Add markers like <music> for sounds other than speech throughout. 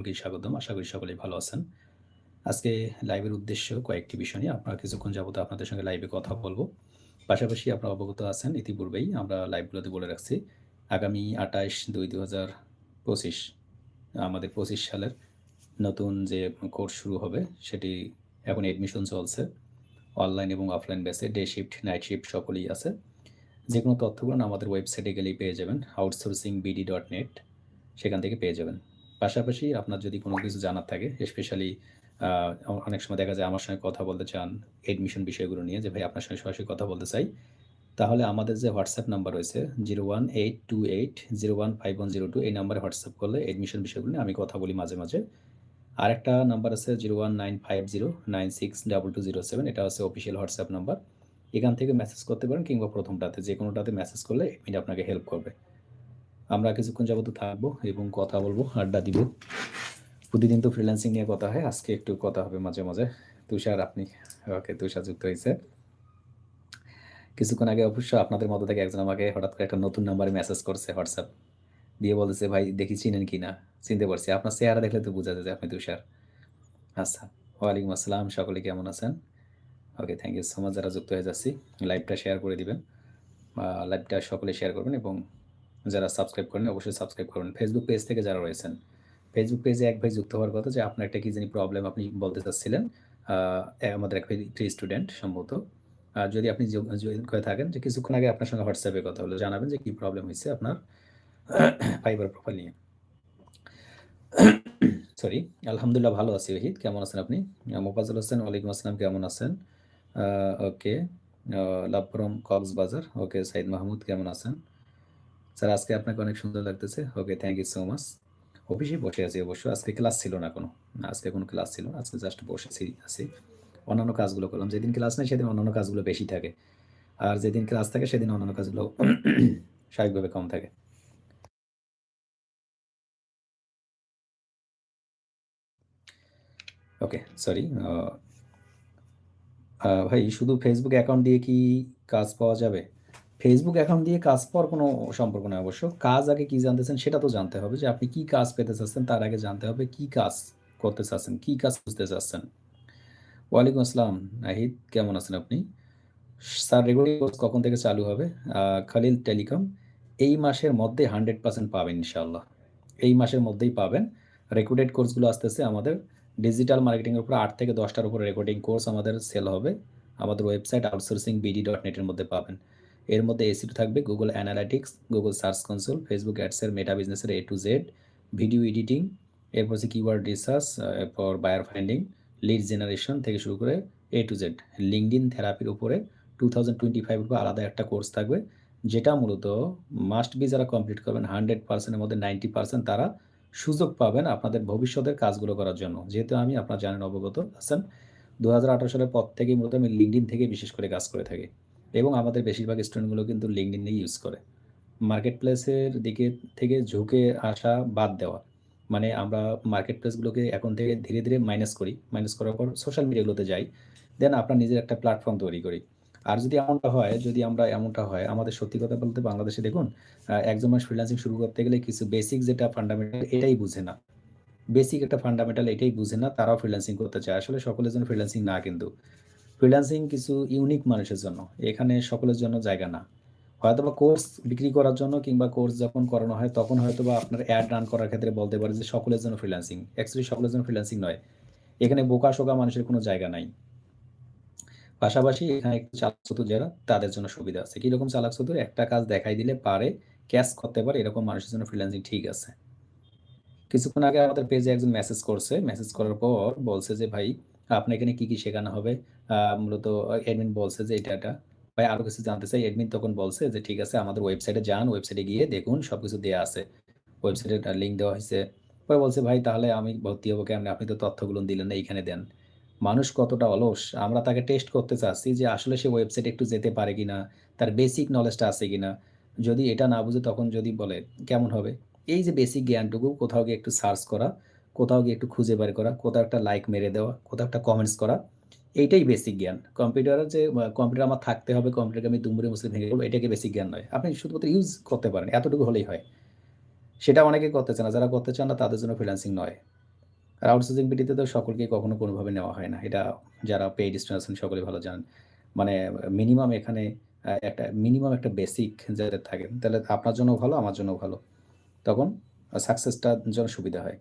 সকলকে স্বাগতম। আশা করি সকলেই ভালো আছেন। আজকে লাইভের উদ্দেশ্য কয়েকটি বিষয় নিয়ে আপনারা কিছুক্ষণ যাবত আপনাদের সঙ্গে লাইভে কথা বলব পাশাপাশি আপনারা অবগত আছেন ইতিপূর্বেই আমরা লাইভগুলোতে বলে রাখছি। আগামী ২৮/২/২০২৫ আমাদের ২৫ সালের নতুন যে কোর্স শুরু হবে সেটি এখন এডমিশন চলছে। অনলাইন এবং অফলাইন বেসে ডে শিফট, নাইট শিফট সকলেই আছে। যে কোনো তথ্যগুলো আমাদের ওয়েবসাইটে গেলেই পেয়ে যাবেন আউটসোর্সিং বিডি ডট নেট সেখান থেকে পেয়ে যাবেন। পাশাপাশি আপনার যদি কোনো কিছু জানার থাকে স্পেশালি অনেক সময় দেখা যায় আমার সঙ্গে কথা বলতে চান এডমিশন বিষয়গুলো নিয়ে যে ভাই আপনার সঙ্গে সরাসরি কথা বলতে চাই। তাহলে আমাদের যে হোয়াটসঅ্যাপ নাম্বার রয়েছে 01828015102 এই নাম্বারে হোয়াটসঅ্যাপ করলে এডমিশন বিষয়গুলো নিয়ে আমি কথা বলি মাঝে, মাঝে। আরেকটা নাম্বার আছে 01950962207 এটা হচ্ছে অফিসিয়াল হোয়াটসঅ্যাপ নাম্বার। এখান থেকে মেসেজ করতে পারেন কিংবা প্রথমটাতে যে কোনোটাতে মেসেজ করলে এডমিন আপনাকে হেল্প করবে। আমরা কিছুক্ষণ যাবত থাকব এবং কথা বলব, আড্ডা দিব। প্রতিদিন তো ফ্রিল্যান্সিং নিয়ে কথা হয়। আজকে একটু কথা হবে মাঝে, মাঝে। তুষার আপনি ওকে তুষার যুক্ত হয়েছে কিছুক্ষণ আগে অবশ্য আপনাদের মতো থেকে একজন আমাকে হঠাৎ করে একটা নতুন নাম্বারে মেসেজ করছে হোয়াটসঅ্যাপ। দিয়ে বলতেছে, "ভাই দেখি চিনেন কিনা?" চিনতে পারছি। আপনার চেহারা দেখলে তো বোঝা যায় যে আপনি তুষার। আচ্ছা। ওয়ালাইকুম আসসালাম। সকলে কেমন আছেন? Okay thank you so much যারা যুক্ত হয়ে যাচ্ছি। লাইভটা শেয়ার করে দিবেন। লাইভটা সকলে শেয়ার করবেন এবং যারা সাবস্ক্রাইব করেন অবশ্যই সাবস্ক্রাইব করবেন। ফেসবুক পেজ থেকে যারা রয়েছেন। ফেসবুক পেজে এক ভাই যুক্ত হওয়ার কথা যে আপনার একটা কি জানি প্রবলেম আপনি বলতে চাচ্ছিলেন। আমাদের এক ভাই স্টুডেন্ট সম্ভবত। যদি আপনি জয়েন করে থাকেন যে কিছুক্ষণ আগে আপনার সঙ্গে হোয়াটসঅ্যাপে কথা হলো। জানাবেন যে কি প্রবলেম হইছে আপনার <coughs> ফাইবার প্রোফাইল নিয়ে। <coughs> সরি। আলহামদুলিল্লাহ ভালো আছি ওহিদ। কেমন আছেন আপনি? মোফাজুল হোসেন, ওয়ালাইকুম আসসালাম, কেমন আছেন? Okay. A love from Cox's Bazar. Okay Saeed Mahmud, কেমন আছেন? স্যার, আজকে আপনাকে অনেক সুন্দর লাগতেছে। Okay thank you so much. অফিসে বসে আছি অবশ্য। আজকে ক্লাস ছিল না কোনো। আজকে কোনো ক্লাস ছিল না। আজকে জাস্ট বসেছি, আছি। অন্যান্য কাজগুলো করলাম। যেদিন ক্লাস নেই, সেদিন অন্যান্য কাজগুলো বেশি থাকে। আর যেদিন ক্লাস থাকে, সেদিন অন্যান্য কাজগুলো <clears throat> স্বাভাবিকভাবে কম থাকে। ওকে সরি। আ আ ভাই, শুধু ফেসবুক অ্যাকাউন্ট দিয়ে কি কাজ পাওয়া যাবে? ফেসবুক অ্যাকাউন্ট দিয়ে কাজ পাওয়ার কোনো সম্পর্ক নাই অবশ্য। কাজ আগে কি জানতেছেন সেটা তো জানতে হবে যে আপনি কি কাজ পেতে চাচ্ছেন তার আগে জানতে হবে কি কাজ করতে চাচ্ছেন, কি কাজ খুঁজতে চাচ্ছেন। ওয়ালাইকুম আসসালাম নাহিদ কেমন আছেন আপনি? স্যার রেগুলার কোর্স কখন থেকে চালু হবে? খালিল টেলিকম এই মাসের মধ্যে 100% পাবেন ইনশাআল্লাহ। এই মাসের মধ্যেই পাবেন। রেকর্ডেড কোর্সগুলো আসতেছে আমাদের ডিজিটাল মার্কেটিংয়ের উপর আট থেকে ১০ টার উপরে রেকর্ডিং কোর্স আমাদের সেল হবে। আমাদের ওয়েবসাইট আউটসোর্সিং বিডি ডট নেটের মধ্যে পাবেন। এর মধ্যে এসইও থাকবে Google Analytics, Google search console, Facebook অ্যাডসের Meta business এর A to Z, video editing, এরপর হচ্ছে কিওয়ার্ড রিসার্চ, এরপর বায়ার ফাইন্ডিং, লিড জেনারেশন থেকে শুরু করে A to Z। লিঙ্কডইন থেরাপির উপরে 2025 এর উপর আলাদা একটা কোর্স থাকবে। যেটা মূলত মাস্ট বি যারা কমপ্লিট করবেন 100% এর মধ্যে 90% তারা সুযোগ পাবেন আপনাদের ভবিষ্যতের কাজগুলো করার জন্য। যেহেতু আমি আপনারা জানেন অবগত আছেন। ২০১৮ সালের পর থেকেই মূলত আমি লিঙ্কডইন থেকে বিশেষ করে কাজ করে থাকি। এবং আমাদের বেশিরভাগ স্টুডেন্টগুলো কিন্তু লিঙ্কডইন ই ইউজ করে। মার্কেট প্লেসের দিকে থেকে ঝুঁকে আসা বাদ দেওয়া। মানে আমরা মার্কেট প্লেসগুলোকে এখন থেকে ধীরে, ধীরে মাইনাস করি। মাইনাস করার পর সোশ্যাল মিডিয়াগুলোতে যাই। দেন আপনার নিজের একটা প্ল্যাটফর্ম তৈরি করি। আর যদি এমনটা হয় যদি আমরা এমনটা হয় আমাদের সত্যি কথা বলতে বাংলাদেশে দেখুন একজন মানুষ ফ্রিল্যান্সিং শুরু করতে গেলে কিছু বেসিক যেটা ফান্ডামেন্টাল এটাই বুঝে না। বেসিক একটা ফান্ডামেন্টাল এটাই বুঝে না তারাও ফ্রিল্যান্সিং করতে চায়। আসলে সকলের জন্য ফ্রিল্যান্সিং না কিন্তু। ফ্রিল্যান্সিং কিছু ইউনিক মানুষের জন্য। এখানে সকলের জন্য জায়গা না। হয়তোবা কোর্স বিক্রি করার জন্য কিংবা কোর্স যখন করানো হয় তখন হয়তো বা আপনার অ্যাড রান করার ক্ষেত্রে বলতে পারে যে সকলের জন্য ফ্রিল্যান্সিং। অ্যাকচুয়ালি সকলের জন্য ফ্রিল্যান্সিং নয়। এখানে বোকা-শোকা মানুষের কোনো জায়গা নাই। পাশাপাশি এখানে একটু চালাক চতুর যারা তাদের জন্য সুবিধা আছে। কীরকম চালাক চতুর? একটা কাজ দেখাই দিলে পারে, ক্যাশ করতে পারে এরকম মানুষের জন্য ফ্রিল্যান্সিং ঠিক আছে। কিছুক্ষণ আগে আমাদের পেজে একজন মেসেজ করছে। মেসেজ করার পর বলছে যে ভাই আপনার এখানে কি, কি শেখানো হবে? মূলত অ্যাডমিন বলছে যে এটা, এটা। ভাই আরও কিছু জানতে চাই। অ্যাডমিন তখন বলছে যে ঠিক আছে আমাদের ওয়েবসাইটে যান। ওয়েবসাইটে গিয়ে দেখুন সবকিছু দেওয়া আছে। ওয়েবসাইটে লিঙ্ক দেওয়া হয়েছে পরে বলছে ভাই তাহলে আমি ভর্তি হব কেমনে? আপনি তো তথ্যগুলো দিলেন না এইখানে দেন। মানুষ কতটা অলস আমরা তাকে টেস্ট করতে চাচ্ছি যে আসলে সে ওয়েবসাইটে একটু যেতে পারে কিনা, তার বেসিক নলেজটা আছে কিনা। যদি এটা না বুঝে তখন যদি বলে কেমন হবে? এই যে বেসিক জ্ঞানটুকু কোথাও গিয়ে একটু সার্চ করা, কোথাও গিয়ে একটু খুঁজে বের করা, কোথাও একটা লাইক মেরে দেওয়া, কোথাও একটা কমেন্টস করা। এইটাই বেসিক জ্ঞান। কম্পিউটারের যে কম্পিউটার আমার থাকতে হবে, কম্পিউটারকে আমি দুমড়ে মুচড়ে ভেঙে ফেলব এটাকে বেসিক জ্ঞান নয়। আপনি শুধুমাত্র ইউজ করতে পারেন। এতটুকু হলেই হয়। সেটা অনেকে করতে চান না। যারা করতে চান না তাদের জন্য ফ্রিল্যান্সিং নয়। আর আউটসোর্সিং বিডিতে তো সকলকে কখনো কোনোভাবে নেওয়া হয় না। এটা যারা পেইড স্টুডেন্ট আছেন সকলেই ভালো জানেন। মানে মিনিমাম এখানে একটা মিনিমাম একটা বেসিক যাদের থাকে তাহলে আপনার জন্যও ভালো, আমার জন্য ভালো। তখন সাকসেসটার জন্য সুবিধা হয়।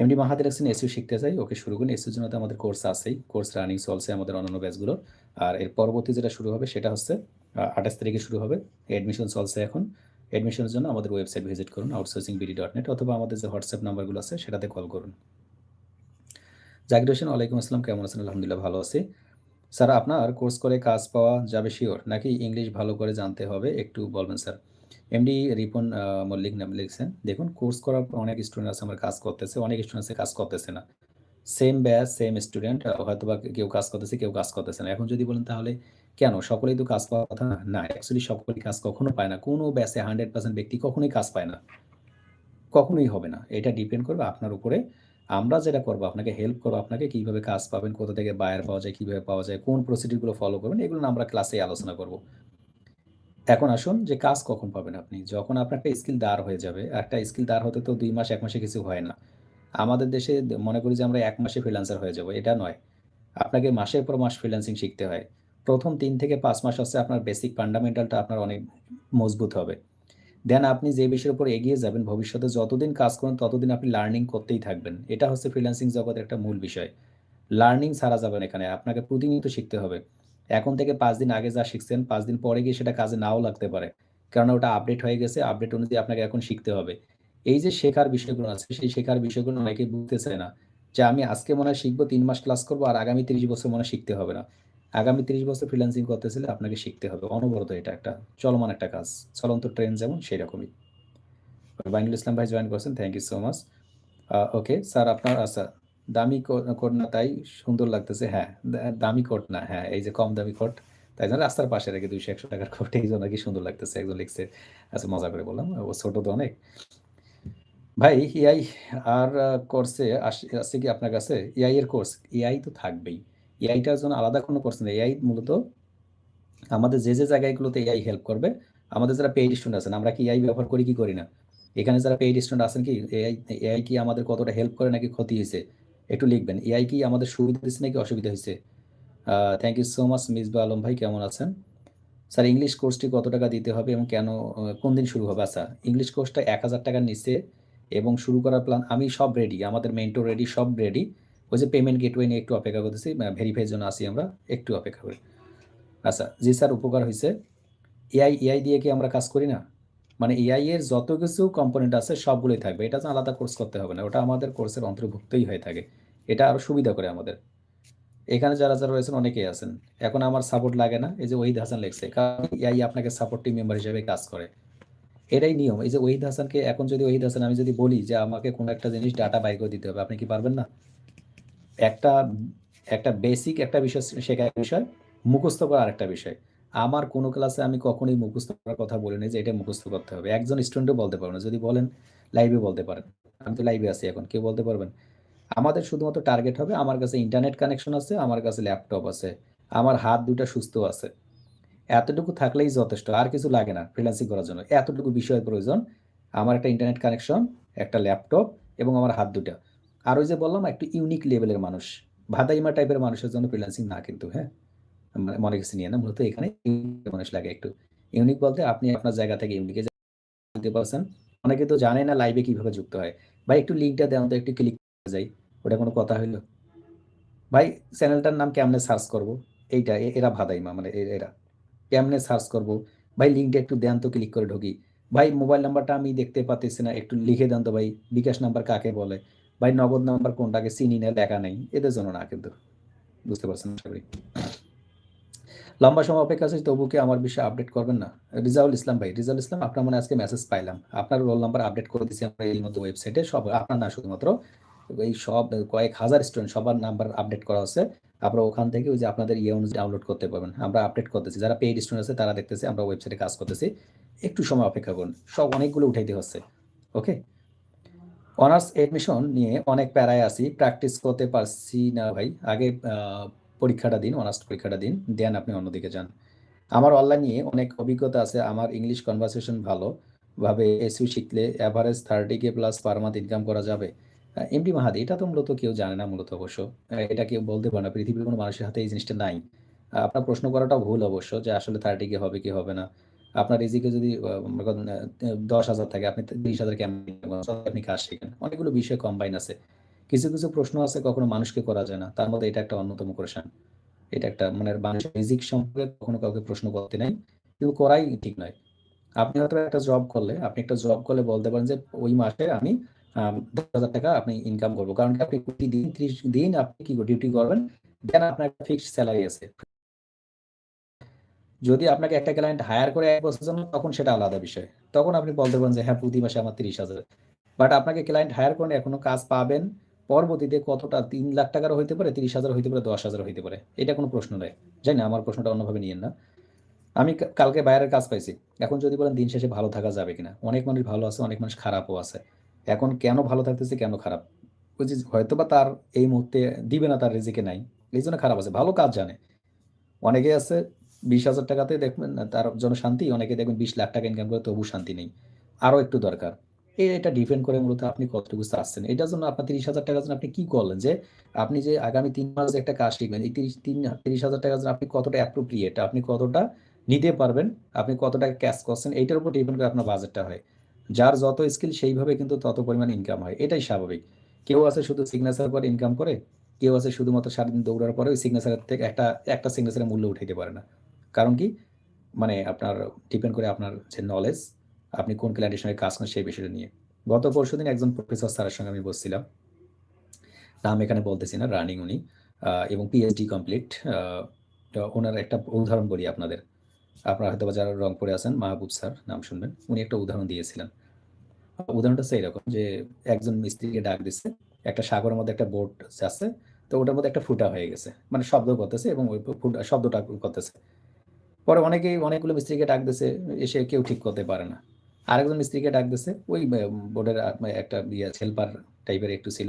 এমডি মাহাথির হাসান এসইও শিখতে চাই। ওকে শুরু করুন। এসইওর জন্য তো আমাদের কোর্স আছেই। কোর্স রানিং চলছে আমাদের অন্যান্য ব্যাচগুলো। আর এর পরবর্তী যেটা শুরু হবে, সেটা হচ্ছে আঠাশ তারিখে শুরু হবে। অ্যাডমিশন চলছে এখন। অ্যাডমিশনের জন্য আমাদের ওয়েবসাইট ভিজিট করুন আউটসোর্সিং বিডি ডট নেট অথবা আমাদের যে হোয়াটসঅ্যাপ নাম্বারগুলো আছে, সেটাতে কল করুন। জাকির হোসেন, ওয়ালাইকুম আসসালাম কেমন আছেন? আলহামদুলিল্লাহ ভালো আছি। স্যার, আপনার কোর্স করে কাজ পাওয়া যাবে শিওর নাকি ইংলিশ ভালো করে জানতে হবে একটু বলবেন, স্যার? এমডি রিপন মল্লিক নাম লিখছেন। দেখুন কোর্স করার পর অনেক স্টুডেন্ট আছে আমার কাজ করতেছে। অনেক স্টুডেন্ট কাজ করতেছে না। সেম ব্যাচ, সেম স্টুডেন্ট হয়তো বা কেউ কাজ করতেছে, কেউ কাজ করতেছে না। এখন যদি বলেন তাহলে কেন? সকলেই তো কাজ পাওয়ার কথা না। অ্যাকচুয়ালি সকলেই কাজ কখনো পায় না। কোনো ব্যাচে 100% ব্যক্তি কখনোই কাজ পায় না। কখনোই হবে না। এটা ডিপেন্ড করবে আপনার উপরে। আমরা যেটা করব আপনাকে হেল্প করব আপনাকে কীভাবে কাজ পাবেন, কোথা থেকে বায়ার পাওয়া যায়, কীভাবে পাওয়া যায়, কোন প্রসিডিউরগুলো ফলো করবেন এগুলো আমরা ক্লাসে আলোচনা করব। এখন আসুন যে কাজ কখন পাবেন আপনি? যখন আপনার একটা স্কিল দাঁড় হয়ে যাবে। একটা স্কিল দাঁড় হতে তো দুই মাস, এক মাসে কিছু হয় না। আমাদের দেশে মনে করি যে আমরা এক মাসে ফ্রিল্যান্সার হয়ে যাব। এটা নয়। আপনাকে মাসের পর মাস ফ্রিল্যান্সিং শিখতে হয়। ১ম ৩ থেকে পাঁচ মাস হচ্ছে আপনার বেসিক ফান্ডামেন্টালটা আপনার অনেক মজবুত হবে। দেন আপনি যে বিষয়ের উপর এগিয়ে যাবেন, ভবিষ্যতে যতদিন কাজ করেন, ততদিন আপনি লার্নিং করতেই থাকবেন। এটা হচ্ছে ফ্রিল্যান্সিং জগতের একটা মূল বিষয়। লার্নিং ছাড়া যাবেন এখানে। আপনাকে প্রতিনিয়ত শিখতে হবে। এখন থেকে পাঁচ দিন আগে যা শিখছেন ৫ দিন পরে গিয়ে সেটা কাজে নাও লাগতে পারে। কেননা ওটা আপডেট হয়ে গেছে। আপডেট অনুযায়ী আপনাকে এখন শিখতে হবে। এই যে শেখার বিষয়গুলো আছে সেই শেখার বিষয়গুলো অনেকেই বুঝতেছে না। যে আমি আজকে মনে হয় শিখব তিন মাস ক্লাস করব আর আগামী ৩০ বছর মনে হয় শিখতে হবে না। আগামী ৩০ বছর ফ্রিল্যান্সিং করতে চাইলে আপনাকে শিখতে হবে। অনবরত এটা একটা চলমান একটা কাজ। চলন্ত ট্রেন যেমন সেরকমই। বাইনুল ইসলাম ভাই জয়েন করছেন। Thank you so much. Okay sir আপনার আচ্ছা দামি কোট না তাই সুন্দর লাগতেছে। হ্যাঁ, দামি কোট না। হ্যাঁ, এই যে কম দামি কোট। তাই জন্য রাস্তার পাশে রেখে ২০০-১০০ টাকার কোট এইজন্য নাকি সুন্দর লাগতেছে। একজন লিখছে। আচ্ছা মজা করে বললাম। ও ছোট তো অনেক। ভাই এআই আর কোর্সে আস আছে কি আপনার কাছে? এআই এর কোর্স? এআই তো থাকবেই। এআইটার জন্য আলাদা কোনো কোর্স নেই। এআই মূলত আমাদের যে, যে জায়গাগুলোতে এআই হেল্প করবে, আমাদের যারা পেইড স্টুডেন্ট আছেন আমরা কি এআই ব্যবহার করি কি করি না? এখানে যারা পেইড স্টুডেন্ট আছেন কি এআই এআই কি আমাদের কতটা হেল্প করে নাকি ক্ষতি হইছে? একটু লিখবেন। এআই কি আমাদের সুবিধা দিচ্ছে নাকি অসুবিধা হয়েছে thank you so much Misbah Alam ভাই কেমন আছেন? স্যার ইংলিশ কোর্সটি কত টাকা দিতে হবে এবং কেন কোন দিন শুরু হবে? আচ্ছা ইংলিশ কোর্সটা এক হাজার টাকার নিচে এবং শুরু করার প্ল্যান আমি সব রেডি। আমাদের মেন্টর রেডি, সব রেডি। ওই যে পেমেন্ট গেটওয়ে নিয়ে একটু অপেক্ষা করতেছি। আ ভেরিফাই এর জন্য আছি আমরা। একটু অপেক্ষা করি। আচ্ছা, জি স্যার উপকার হয়েছে এআই এআই দিয়ে কি আমরা কাজ করি না? মানে এআই এর যত কিছু কম্পোনেন্ট আছে সবগুলোই থাকবে। এটা আলাদা কোর্স করতে হবে না। ওটা আমাদের কোর্সের অন্তর্ভুক্তই হয়ে থাকে। এটা আরও সুবিধা করে আমাদের। এখানে যারা, যারা রয়েছেন অনেকেই আছেন। এখন আমার সাপোর্ট লাগে না। এই যে ওহিদ হাসান লিখছে। কারণ এআই আপনাকে সাপোর্ট টিম মেম্বার হিসেবে কাজ করে। এটাই নিয়ম। এই যে ওহিদ হাসানকে এখন যদি ওহিদ হাসান আমি যদি বলি যে আমাকে কোনো একটা জিনিস ডাটা বাইর করে দিতে হবে, আপনি কি পারবেন না? একটা একটা বেসিক একটা বিষয় শেখা বিষয়, মুখস্থ করা আরেকটা বিষয়। আমার কোনো ক্লাসে আমি কখনোই মুখস্থ করার কথা বলি নাই যে এটা মুখস্থ করতে হবে। একজন স্টুডেন্টও বলতে পারবে না। যদি বলেন লাইভে বলতে পারেন। আমি তো লাইভে আছি এখন। কেউ বলতে পারবেন? আমাদের শুধুমাত্র টার্গেট হবে আমার কাছে ইন্টারনেট কানেকশন আছে, আমার কাছে ল্যাপটপ আছে। আমার হাত ২ টা সুস্থ আছে। এতটুকু থাকলেই যথেষ্ট। আর কিছু লাগে না ফ্রিল্যান্সিং করার জন্য। এতটুকু বিষয়ের প্রয়োজন। আমার একটা ইন্টারনেট কানেকশন, একটা ল্যাপটপ এবং আমার হাত ২ টা। আর ওই যে বললাম একটু ইউনিক লেভেলের মানুষ। ভাদাইমা টাইপের মানুষের জন্য ফ্রিল্যান্সিং না কিন্তু, হ্যাঁ? মানে কিছু নিয়ে না। মূলত এখানে মানুষ লাগে একটু। ইউনিক বলতে আপনি আপনার জায়গা থেকে ইউনিক জানতে পারছেন। অনেকে তো জানে না লাইভে কীভাবে যুক্ত হয়। ভাই একটু লিংকটা দেন তো একটু ক্লিক করে যাই। ওটা কোনো কথা হইল? ভাই চ্যানেলটার নাম কেমনে সার্চ করব? এইটা এরা ভাদাইমা মানে এরা। কেমনে সার্চ করব? ভাই লিংকটা একটু দেন তো ক্লিক করে ঢুকি। ভাই মোবাইল নাম্বারটা আমি দেখতে পারতেছি না। একটু লিখে দেন তো ভাই। বিকাশ নাম্বার কাকে বলে? ভাই নগদ নাম্বার কোনটাকে চিনি না, লেখা নেই এদের জন্য না কিন্তু। বুঝতে পারছেন আশা করি। লম্বা সময় অপেক্ষা আছে তবু কি আমার বিষয়ে আপডেট করবেন না? রিজাউল ইসলাম ভাই, রিজাউল ইসলাম আপনার মনে আজকে মেসেজ পাইলাম। আপনার রোল নাম্বার আপডেট করে দিছি আমরা এর মধ্যে ওয়েবসাইটে। সব আপনার না শুধুমাত্র এই সব কয়েক হাজার স্টুডেন্ট সবার নাম্বার আপডেট করা হচ্ছে। আপনারা ওখান থেকে ওই যে আপনাদের ইয়ে অনুযায়ী ডাউনলোড করতে পারবেন। আমরা আপডেট করতেছি। যারা পেইড স্টুডেন্ট আছে তারা দেখতেছে আমরা ওয়েবসাইটে কাজ করতেছি। একটু সময় অপেক্ষা করুন। সব অনেকগুলো উঠাইতে হচ্ছে। ওকে? অনার্স এডমিশন নিয়ে অনেক প্যারায় আছি। প্র্যাকটিস করতে পারছি না ভাই। আগে পরীক্ষাটা দিন, অনার্স পরীক্ষাটা দিন। দেন আপনি অন্যদিকে যান। আমার অনলাইন নিয়ে অনেক অভিজ্ঞতা আছে। আমার ইংলিশ কনভারসেশন ভালো। ভাবে এসইও শিখলে average 30K plus per month income করা যাবে। এমডি মাহাদি এটা তো মূলত কেউ জানে না মূলত অবশ্য। এটা কেউ বলতে পারে না। পৃথিবীর কোনো মানুষের হাতে এই জিনিসটা নাই। আপনার প্রশ্ন করাটাও ভুল অবশ্য যে আসলে থার্টি কে হবে কি হবে না। আপনার রিজিকে যদি দশ ১০,০০০ থাকে আপনি ৩০,০০০ কেমনে আপনি কাজ শিখেন। অনেকগুলো বিষয় কম্বাইন আছে। কিছু, কিছু প্রশ্ন আছে কখনো মানুষকে করা যায় না। তার মধ্যে এটা একটা অন্যতম কোয়েশ্চেন। এটা একটা মানে মানুষের রিজিক সম্পর্কে কখনো কাউকে প্রশ্ন করতে নাই। কিন্তু করাই ঠিক নয়। আপনি হয়তো একটা জব করলে, আপনি একটা জব করলে বলতে পারেন যে ওই মাসে আমি আ ৳১০,০০০ আপনি ইনকাম করব। কারণ কি আপনি প্রতিদিন ৩০ দিন আপনি কি ডিউটি করবেন। দেন আপনার একটা ফিক্সড স্যালারি আছে। যদি আপনাকে একটা ক্লায়েন্ট হায়ার করে ১ বছরের জন্য তখন সেটা আলাদা বিষয়। তখন আপনি বলতে পারেন যে হ্যাঁ, প্রতি মাসে আমার ৩০,০০০ বাট আপনাকে ক্লায়েন্ট হায়ার করেন এখনও কাজ পাবেন। পরবর্তীতে কতটা তিন লাখ ৳৩,০০,০০০ হইতে পারে, ৩০,০০০ হইতে পারে, ১০,০০০ হইতে পারে। এটা কোনো প্রশ্ন নয়। জানি না আমার প্রশ্নটা অন্যভাবে নিয়েন না। আমি কালকে বাইরের কাজ পাইছি। এখন যদি বলেন দিন শেষে ভালো থাকা যাবে কিনা? অনেক মানুষ ভালো আছে, অনেক মানুষ খারাপও আছে। এখন কেন ভালো থাকতেছে, কেন খারাপ? ওই যে হয়তোবা তার এই মুহূর্তে দিবে না তার রিজিকে নাই। এই জন্য খারাপ আছে। ভালো কাজ জানে। অনেকে আছে বিশ হাজার টাকাতে দেখবেন তার জন্য শান্তি, অনেকে দেখবেন বিশ লাখ টাকা ইনকাম করে তবু শান্তি নেই। আরও একটু দরকার। এটা ডিপেন্ড করে মূলত আপনি কতটুকু চাচ্ছেন। এটার জন্য আপনার ৳৩০,০০০ জন্য আপনি কি করলেন? যে আপনি যে আগামী তিন মাস একটা কাজ শিখবেন, এই ৩০ তিন ৳৩০,০০০ জন্য আপনি কতটা অ্যাপ্রোপ্রিয়েট, আপনি কতটা নিতে পারবেন, আপনি কত টাকা ক্যাশ করছেন, এইটার উপর ডিপেন্ড করে আপনার বাজেটটা হয়। যার যত স্কিল সেইভাবে কিন্তু তত পরিমাণ ইনকাম হয়। এটাই স্বাভাবিক। কেউ আছে শুধু সিগনেচার করে ইনকাম করে, কেউ আছে শুধুমাত্র সারাদিন দৌড়ার পরে ওই সিগনেচারের থেকে একটা, একটা সিগনেচারের মূল্য উঠাইতে পারে না। কারণ কি? মানে আপনার ডিপেন্ড করে আপনার যে নলেজ, আপনি কোন ক্লায়েন্টের সঙ্গে কাজ করেন সেই বিষয়টা নিয়ে। গত পরশুদিন একজন প্রফেসর স্যারের সঙ্গে আমি বসছিলাম। নাম এখানে বলতেছি না, রানিং উনি এবং পিএইচডি কমপ্লিট। উনার একটা উদাহরণ বলি আপনাদের। আপনারা হয়তোবা যারা রংপুরে আছেন মাহবুব স্যার নাম শুনবেন। উনি একটা উদাহরণ দিয়েছিলেন। উদাহরণটা হচ্ছে এরকম যে একজন মিস্ত্রিকে ডাক দিচ্ছে একটা সাগরের মধ্যে একটা বোট যাচ্ছে। তো ওটার মধ্যে একটা ফুটা হয়ে গেছে। মানে শব্দ করতেছে এবং ওই ফুটা শব্দটা করতেছে। পরে অনেকেই অনেকগুলো মিস্ত্রিকে ডাক দিছে, এসে কেউ ঠিক করতে পারে না। আরেকজন মিস্ত্রিকে ডাক দিছে। ওই বোর্ডের একটা ইয়া হেল্পার টাইপের একটু ছিল।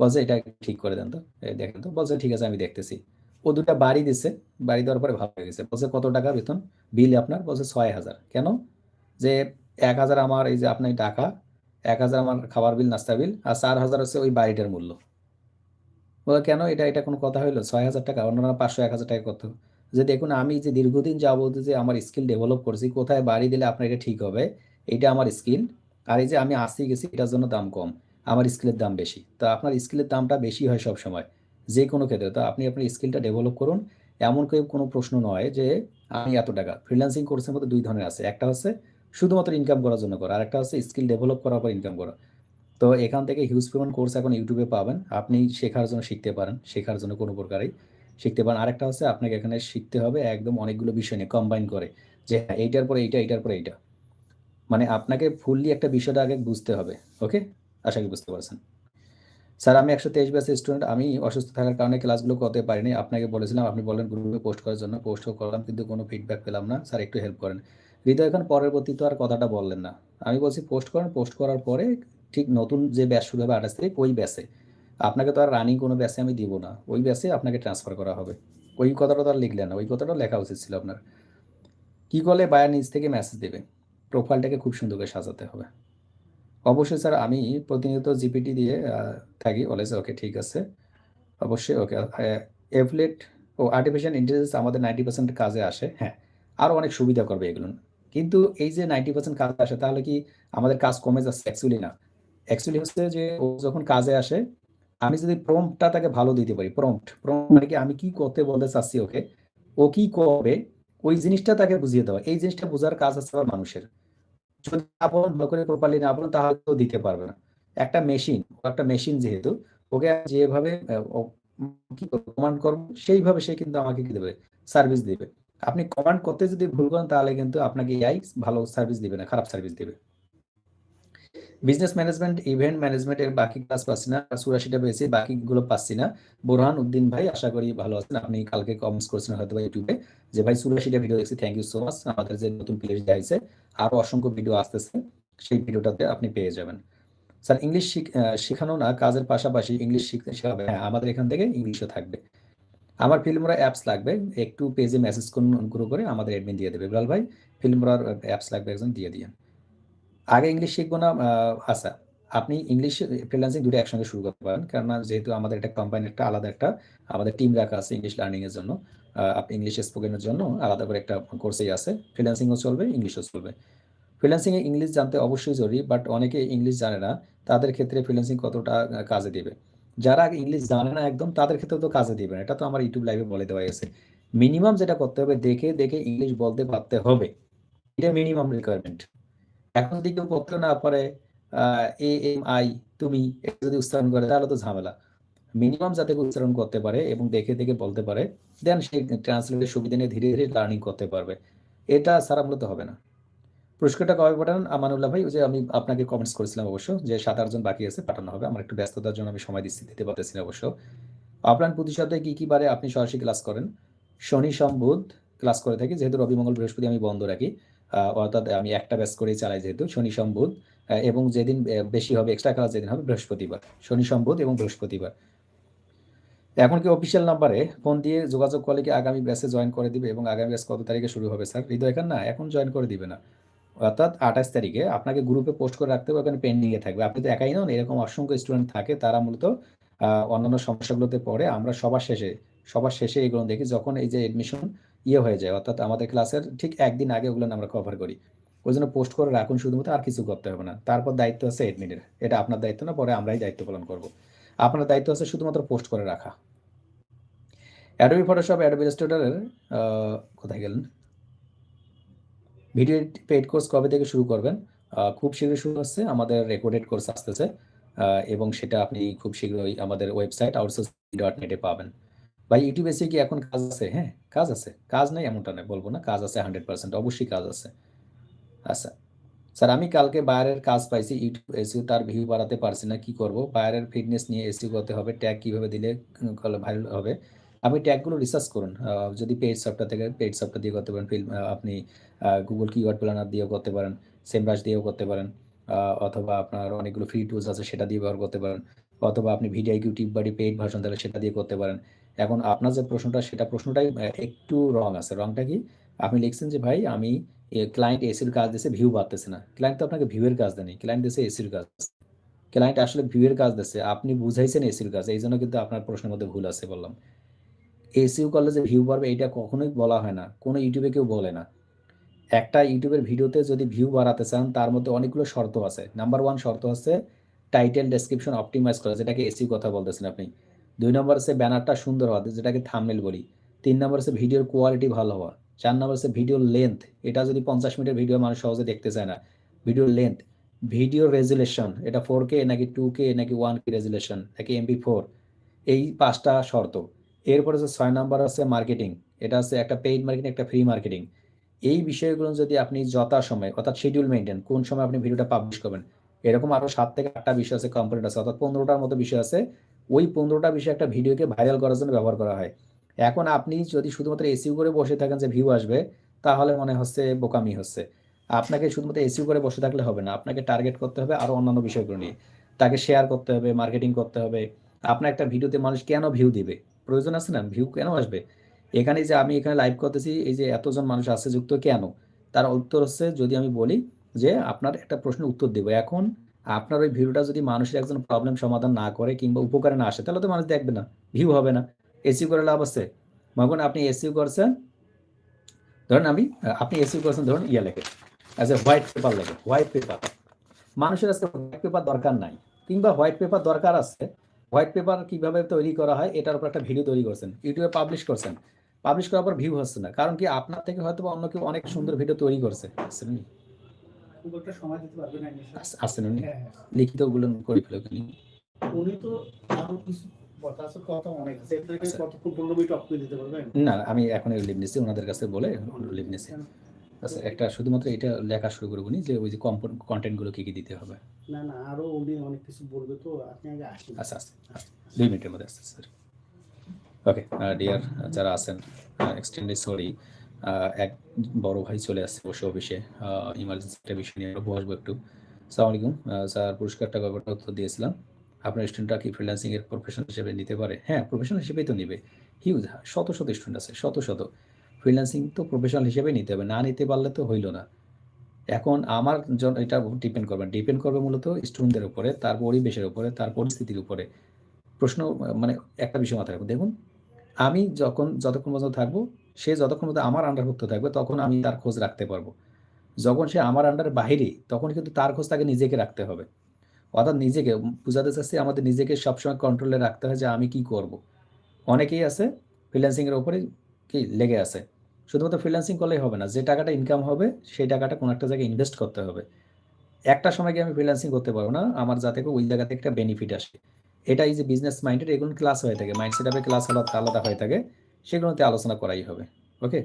বলছে এটা ঠিক করে দেন তো। দেখেন তো। বলছে ঠিক আছে আমি দেখতেছি। ও ২ টা বাড়ি দিছে। বাড়ি দেওয়ার পরে ভালো হয়ে গেছে। বলছে কত টাকা বেতন? বিল আপনার? বলছে ৬,০০০ কেন? যে ১,০০০ আমার এই যে আপনার টাকা, ১,০০০ আমার খাবার বিল, নাস্তা বিল আর ৪,০০০ হচ্ছে ওই বাড়িটার মূল্য। বলে কেন? এটা, এটা কোনো কথা হইল ছয় হইল? ৳৬,০০০ অন্যরা ৳৫০০, ৳১,০০০ করত। যে দেখুন আমি যে দীর্ঘদিন যাবত যে আমার স্কিল ডেভেলপ করছি, কোথায় বাড়ি দিলে আপনার এটা ঠিক হবে, এইটা আমার স্কিল। আর এই যে আমি আসছি গেছি এটার জন্য দাম কম। আমার স্কিলের দাম বেশি। তো আপনার স্কিলের দামটা বেশি হয় সবসময়। যেকোনো ক্ষেত্রে। তো আপনি আপনার স্কিলটা ডেভেলপ করুন। এমন কেউ কোনো প্রশ্ন নয় যে আমি এত টাকা। ফ্রিল্যান্সিং কোর্সের মধ্যে ২ ধরনের আছে। একটা হচ্ছে শুধুমাত্র ইনকাম করার জন্য করা। আরেকটা হচ্ছে স্কিল ডেভেলপ করার পর ইনকাম করা। তো এখান থেকে হিউজ পরিমাণ কোর্স এখন ইউটিউবে পাবেন। আপনি শেখার জন্য শিখতে পারেন। শেখার জন্য কোনো প্রকারেই শিখতে পারেন। আরেকটা হচ্ছে আপনাকে এখানে শিখতে হবে একদম অনেকগুলো বিষয় নিয়ে কম্বাইন করে। যে হ্যাঁ, এইটার পরে এইটা, এইটার পরে এইটা। মানে আপনাকে ফুললি একটা বিষয়টা আগে বুঝতে হবে। ওকে? আশা করি বুঝতে পারছেন। স্যার আমি ১২৩ ব্যাচের স্টুডেন্ট। আমি অসুস্থ থাকার কারণে ক্লাসগুলো করতে পারিনি। আপনাকে বলেছিলাম, আপনি বললেন গ্রুপে পোস্ট করার জন্য। পোস্টও করলাম কিন্তু কোনো ফিডব্যাক পেলাম না। স্যার একটু হেল্প করেন। হৃদয় খান পরবর্তী তো আর কথাটা বললেন না। আমি বলছি পোস্ট করেন। পোস্ট করার পরে ঠিক নতুন যে ব্যাচ শুরু হবে ২৮ তারিখ ওই ব্যাচে। আপনাকে তো আর রানিং কোনো ব্যাচে আমি দিব না। ওই ব্যাচে আপনাকে ট্রান্সফার করা হবে। ওই কথাটা তো আর লিখলেন না। ওই কথাটা লেখা উচিত ছিল আপনার। কি করলে বায়ার নিজ থেকে মেসেজ দেবে? প্রোফাইলটাকে খুব সুন্দর করে সাজাতে হবে। অবশ্যই স্যার আমি প্রতিনিয়ত জিপিটি দিয়ে থাকি অলওয়েজ ওকে ঠিক আছে। অবশ্যই ওকে আ এফলেট ও আর্টিফিশিয়াল ইন্টেলিজেন্স আমাদের 90% কাজে আসে। হ্যাঁ, আরও অনেক সুবিধা করবে এগুলো। কিন্তু এই যে 90% কাজে আসে তাহলে কি আমাদের কাজ কমে যাচ্ছে? অ্যাকচুয়ালি না। অ্যাকচুয়ালি হচ্ছে যে ও যখন কাজে আসে, আমি যদি প্রম্পটটা তাকে ভালো দিতে পারি। প্রম্পট, প্রম্পট মানে কি আমি কি করতে বলতে চাচ্ছি ওকে, ও কি করবে ওই জিনিসটা তাকে বুঝিয়ে দেওয়া। এই জিনিসটা বোঝার কাজ আছে আবার মানুষের। যদি না বলেন ভালো করে প্রপারলি না আপন তাহলে তো দিতে পারবে না। একটা মেশিন, একটা মেশিন যেহেতু ওকে যেভাবে কি কমান্ড করব সেইভাবে সে কিন্তু আমাকে কি দেবে? সার্ভিস দিবে। আপনি কমান্ড করতে যদি ভুল করেন তাহলে কিন্তু আপনাকে এআই ভালো সার্ভিস দিবে না, খারাপ সার্ভিস দিবে। বিজনেস ম্যানেজমেন্ট, ইভেন্ট ম্যানেজমেন্ট এর বাকি ক্লাস পাচ্ছি না। ৮৪ টা পেয়েছি, বাকিগুলো পাচ্ছি না। বোরহান উদ্দিন ভাই আশা করি ভালো আছেন। আপনি কালকে কমেন্টস করেছিলেন হয়তোবা YouTube এ যে ভাই ৮৪ টা ভিডিও দেখছি। Thank you so much. আমাদের যে নতুন প্লেলিস্ট দেয়া হইছে, আরও অসংখ্য ভিডিও আসতেছে। সেই ভিডিওটাতে আপনি পেয়ে যাবেন। স্যার ইংলিশ শিখ শেখানো না কাজের পাশাপাশি ইংলিশ শিখতে শেখাবে। হ্যাঁ, আমাদের এখান থেকে ইংলিশও থাকবে। আমার ফিল্মরা অ্যাপস লাগবে। একটু পেজে মেসেজ করুন অনুগ্রহ করে আমাদের অ্যাডমিন দিয়ে দেবে। ইকবাল ভাই ফিল্মোরার অ্যাপস লাগবে একজন দিয়ে দিয়েন। আগে ইংলিশ শিখব না আচ্ছা। আপনি ইংলিশ ফ্রিল্যান্সিং দুটো একসঙ্গে শুরু করতে পারেন। কেননা যেহেতু আমাদের একটা কোম্পানি একটা আলাদা একটা, আমাদের টিম রাখা আছে ইংলিশ লার্নিং এর জন্য। আপনি ইংলিশ স্পোকেনের জন্য আলাদা করে একটা কোর্সেই আছে। ফ্রিল্যান্সিংও চলবে ইংলিশও চলবে। ফ্রিল্যান্সিং এ ইংলিশ জানতে অবশ্যই জরুরি বাট অনেকে ইংলিশ জানে না। তাদের ক্ষেত্রে ফ্রিল্যান্সিং কতটা কাজে দিবে? যারা ইংলিশ জানে না একদম, তাদের ক্ষেত্রে তো কাজে দিবে না। এটা তো আমার ইউটিউব লাইভে বলে দেওয়া গেছে মিনিমাম যেটা করতে হবে, দেখে দেখে ইংলিশ বলতে পারতে হবে। এটা মিনিমাম রিকোয়ারমেন্ট এখন যদি কেউ করতে না পারে এ এম আই তুমি যদি উচ্চারণ করে, তাহলে তো ঝামেলা। মিনিমাম যাতে উচ্চারণ করতে পারে এবং দেখে দেখে বলতে পারে দেন সে ট্রান্সলেটের সুবিধা নিয়ে ধীরে ধীরে লার্নিং করতে পারবে। এটা ছাড়া মূলত হবে না। পুরস্কারটা কবে পাঠান? আমানুল্লাহ ভাই যে আমি আপনাকে কমেন্টস করেছিলাম অবশ্য, যে সাত আটজন বাকি আছে, পাঠানো হবে। আমার একটু ব্যস্ততার জন্য আমি সময় দিচ্ছি, দিতে পারতেছি না অবশ্য। আপনার প্রতি সপ্তাহে কি কি বারে আপনি সরাসরি ক্লাস করেন? শনি, সোম, বুধ ক্লাস করে থাকি, যেহেতু রবি, মঙ্গল বৃহস্পতি আমি বন্ধ রাখি। অর্থাৎ আমি একটা ব্যাচ করেই চালাই যেহেতু শনি সোম বুধ আহ, এবং যেদিন বেশি হবে এক্সট্রা ক্লাস যেদিন হবে বৃহস্পতিবার। শনি সোম বুধ এবং বৃহস্পতিবার। এখন কি অফিসিয়াল নাম্বারে ফোন দিয়ে যোগাযোগ করলে কি আগামী ব্যাচে জয়েন করে দিবে এবং আগামী ব্যাচ কত তারিখে শুরু হবে স্যার হৃদয় খান না এখন জয়েন করে দিবে না। অর্থাৎ আঠাশ তারিখে আপনাকে গ্রুপে পোস্ট করে রাখতে হবে ওখানে পেন্ডিং এ থাকবে। আপনি তো একাই নন এরকম অসংখ্য স্টুডেন্ট থাকে তারা মূলত অন্যান্য সমস্যাগুলোতে পড়ে। আমরা সবার শেষে সবার শেষে এগুলো দেখি যখন এই যে এডমিশন ইয়ে হয়ে যায়, অর্থাৎ আমাদের ক্লাসের ঠিক একদিন আগে ওগুলো আমরা কভার করি। ওই জন্য পোস্ট করে রাখুন শুধুমাত্র, আর কিছু করতে হবে না। তারপর দায়িত্ব আছে এডমিনের এটা আপনার দায়িত্ব না, পরে আমরাই দায়িত্ব পালন করব। আপনার দায়িত্ব আছে শুধুমাত্র পোস্ট করে রাখা। অ্যাডোবি ফটোশপ অ্যাডোবি ইলাস্ট্রেটরের কোথায় গেলেন? ভিডিও পেড কোর্স কবে থেকে শুরু করবেন? খুব শীঘ্রই শুরু হচ্ছে, আমাদের রেকর্ডেড কোর্স আসতেছে। এবং সেটা আপনি খুব শীঘ্রই আমাদের ওয়েবসাইট আউটসোর্স ডট নেটে পাবেন। ভাই ইউটিউবে এসে কি এখন কাজ আছে? হ্যাঁ কাজ আছে। কাজ নেই এমনটা নয়, বলব না। কাজ আছে হান্ড্রেড পার্সেন্ট অবশ্যই কাজ আছে। আচ্ছা স্যার, আমি কালকে বাইরের কাজ পাইছি ইউটিউব এসিও তার ভিউ বাড়াতে পারছি না, কি করব? বায়ারের ফিটনেস নিয়ে এসিও করতে হবে ট্যাগ কীভাবে দিলে ভাইরাল হবে? আপনি ট্যাগগুলো রিসার্চ করুন। যদি পেড সফটওয়্যার থেকে পেড সফটওয়্যার দিয়ে করতে পারেন ফিল্ম আপনি গুগল কিওয়ার্ড প্ল্যানার দিয়েও করতে পারেন সেমরাশ দিয়েও করতে পারেন অথবা আপনার অনেকগুলো ফ্রি টুলস আছে, সেটা দিয়ে ব্যবহার করতে পারেন, অথবা আপনি ভিডিও ইউটিউব বাড়ি পেইড ভার্সন তাহলে সেটা দিয়ে করতে পারেন। এখন আপনার যে প্রশ্নটা, সেটা প্রশ্নটাই একটু রং আছে। রংটা কি? আপনি লিখছেন যে, ভাই, আমি ক্লায়েন্ট এসির কাজ দিয়েছে ভিউ বাড়তেছে না। ক্লায়েন্ট তো আপনাকে ভিউয়ের কাজ দেয়নি। ক্লায়েন্ট দিয়েছে এসির কাজ। ক্লায়েন্ট আসলে ভিউয়ের কাজ দিচ্ছে আপনি বুঝাইছেন এসির কাজ। এই জন্য কিন্তু আপনার প্রশ্নের মধ্যে ভুল আছে বললাম। এসিও করলে যে ভিউ বাড়বে এটা কখনোই বলা হয় না। কোনো ইউটিউবে কেউ বলে না। একটা ইউটিউবের ভিডিওতে যদি ভিউ বাড়াতে চান, তার মধ্যে অনেকগুলো শর্ত আছে। নাম্বার ওয়ান শর্ত আছে টাইটেল ডেসক্রিপশন অপটিমাইজ করা, যেটাকে এসি কথা বলতেছেন আপনি। দুই নম্বর হচ্ছে ব্যানারটা সুন্দর হওয়া, যেটাকে থামনেল বলি। তিন নম্বর হচ্ছে ভিডিওর কোয়ালিটি ভালো হওয়া। চার নম্বর হচ্ছে ভিডিওর লেন্থ এটা যদি পঞ্চাশ মিনিটের ভিডিও মানুষ সহজে দেখতে চায় না। ভিডিওর লেন্থ ভিডিও রেজুলেশন এটা ফোর কে নাকি টু কে নাকি ওয়ান কে রেজুলেশন নাকি এমবি ফোর এই পাঁচটা শর্ত। এরপরে হচ্ছে ছয় নম্বর আছে মার্কেটিং এটা হচ্ছে একটা পেইড মার্কেটিং একটা ফ্রি মার্কেটিং এই বিষয়গুলো যদি আপনি যথা সময় অর্থাৎ শিডিউল মেনটেন কোন সময় আপনি ভিডিওটা পাবলিশ করবেন, এরকম আরও সাত থেকে আটটা বিষয় আছে কম্পোনেন্ট আছে, অর্থাৎ পনেরোটার মতো বিষয় আছে ওই পনেরোটা বিষয় একটা ভিডিওকে ভাইরাল করার জন্য ব্যবহার করা হয়। এখন আপনি যদি শুধুমাত্র এসিউ করে বসে থাকেন যে ভিউ আসবে, তাহলে মনে হচ্ছে বোকামি হচ্ছে। আপনাকে শুধুমাত্র এসিউ করে বসে থাকলে হবে না, আপনাকে টার্গেট করতে হবে আরও অন্যান্য বিষয়গুলো নিয়ে। তাকে শেয়ার করতে হবে মার্কেটিং করতে হবে। আপনার একটা ভিডিওতে মানুষ কেন ভিউ দিবে? প্রয়োজন আছে না? ভিউ কেন আসবে? এখানে যে আমি এখানে লাইভ করতেছি, এই যে এতজন মানুষ আছে যুক্ত কেন? তার উত্তর হচ্ছে, যদি আমি বলি যে আপনার একটা প্রশ্নের উত্তর দেবো। এখন আপনার ওই ভিডিওটা যদি মানুষের একজন প্রবলেম সমাধান না করে কিংবা উপকারে না আসে, তাহলে তো মানুষ দেখবে না ভিউ হবে না। এসিউ করে লাভ আছে। মগন, আপনি এসিউ করছেন, ধরুন আমি, আপনি এসিউ করছেন, ধরুন ইয়ে লেখে অ্যাজ এ হোয়াইট পেপার লেখে হোয়াইট পেপার মানুষের আজকে হোয়াইট পেপার দরকার নাই, কিংবা হোয়াইট পেপার দরকার আছে হোয়াইট পেপার কীভাবে তৈরি করা হয়, এটার উপর একটা ভিডিও তৈরি করছেন ইউটিউবে পাবলিশ করছেন। পাবলিশ করার পর ভিউ হচ্ছে না, কারণ কি আপনার থেকে হয়তো অন্য কেউ অনেক সুন্দর ভিডিও তৈরি করছে আসছেন উনি? একটা সময় দিতে পারবে না নিশ্চয়ই। উনি হ্যাঁ, হ্যাঁ। লিখিতগুলো করে ফেলো। উনি তো আরও কিছু আচ্ছা। না আমি এখন লিভ নিচ্ছি ওনাদের কাছে বলে লিভ নিচ্ছি আচ্ছা একটা শুধুমাত্র এটা লেখা শুরু করব যে ওই যে কন্টেন্টগুলো কি কি দিতে হবে না না আরও উনি অনেক কিছু বলবে তো আপনি আগে আসেন আচ্ছা আচ্ছা আচ্ছা দুই মিনিটের মধ্যে আসছে স্যার ওকে ডিয়ার যারা আছেন এক্সটেন্ডেড সরি এক বড় ভাই চলে আসছে বসে অফিসে ইমার্জেন্সি একটা বিষয় নিয়ে বসবো একটু। সালাম আলাইকুম। স্যার, পুরস্কারটা ব্যাপারটা উত্তর দিয়েছিলাম? আপনার স্টুডেন্টরা কি ফ্রিল্যান্সিং এর প্রফেশন হিসেবে নিতে পারে? হ্যাঁ প্রফেশনাল হিসেবেই তো নিবে। হিউজ শত শত স্টুডেন্ট আছে, শত শত। ফ্রিল্যান্সিং তো প্রফেশনাল হিসেবে নিতে হবে, না নিতে পারলে তো হইল না। এখন আমার এটা ডিপেন্ড করবে ডিপেন্ড করবে মূলত স্টুডেন্টদের উপরে, তার পরিবেশের উপরে, তার পরিস্থিতির উপরে। প্রশ্ন মানে একটা বিষয় মাথায় রাখব। দেখুন, আমি যখন, যতক্ষণ পর্যন্ত থাকব সে যতক্ষণ পর্যন্ত আমার আন্ডারভুক্ত থাকবে, তখন আমি তার খোঁজ রাখতে পারব। যখন সে আমার আন্ডার বাহিরে তখন কিন্তু তার খোঁজ তাকে নিজেকে রাখতে হবে। অর্থাৎ নিজেকে বুঝাতে চাচ্ছি আমাদের নিজেকে সবসময় কন্ট্রোলে রাখতে হয় যে আমি কি করব। অনেকেই আছে ফ্রিল্যান্সিংয়ের ওপরে কি লেগে আছে। শুধুমাত্র ফ্রিল্যান্সিং করলেই হবে না, যে টাকাটা ইনকাম হবে, সেই টাকাটা কোনো একটা জায়গায় ইনভেস্ট করতে হবে। একটা সময় গিয়ে আমি ফ্রিল্যান্সিং করতে পারব না, আমার যাতে ওই জায়গা থেকে একটা বেনিফিট আসে। এটাই যে বিজনেস মাইন্ডেড এগুলো ক্লাস হয়ে থাকে মাইন্ড সেটআপে ক্লাস আলাদা আলাদা হয়ে থাকে। সেগুলোতে আলোচনা করাই হবে ওকে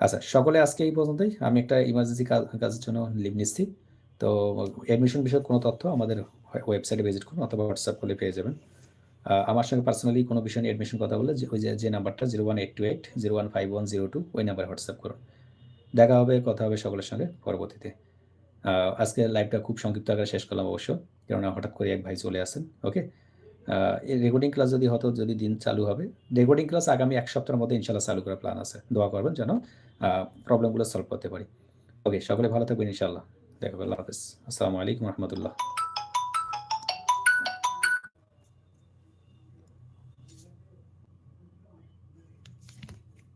আচ্ছা সকলে আজকে এই পর্যন্তই। আমি একটা ইমার্জেন্সি কাজের জন্য লিভ নিচ্ছি। তো অ্যাডমিশন বিষয়ে কোনো তথ্য আমাদের ওয়েবসাইটে ভিজিট করুন অথবা হোয়াটসঅ্যাপ করলে পেয়ে যাবেন। আমার সঙ্গে পার্সোনালি কোনো বিষয় নিয়ে অ্যাডমিশন কথা বলে ওই যে নাম্বারটা zero one eight two eight zero one five one zero two ওই নাম্বারে হোয়াটসঅ্যাপ করুন। দেখা হবে, কথা হবে সকলের সঙ্গে পরবর্তীতে। আজকে লাইভটা খুব সংক্ষিপ্ত আকারে শেষ করলাম অবশ্য, কেননা হঠাৎ করে এক ভাই চলে আসেন ওকে রেকর্ডিং ক্লাস যদি হতো, যদি দিন চালু হবে রেকর্ডিং ক্লাস আগামী এক সপ্তাহের মধ্যে ইনশাল্লাহ চালু করার প্ল্যান আছে। দোয়া করবেন যেন প্রবলেমগুলো সলভ করতে পারি। ওকে সকলে ভালো থাকবেন ইনশাল্লাহ দেখা হবে, আল্লাহ আসসালামু আলাইকুম রহমতুল্লাহ।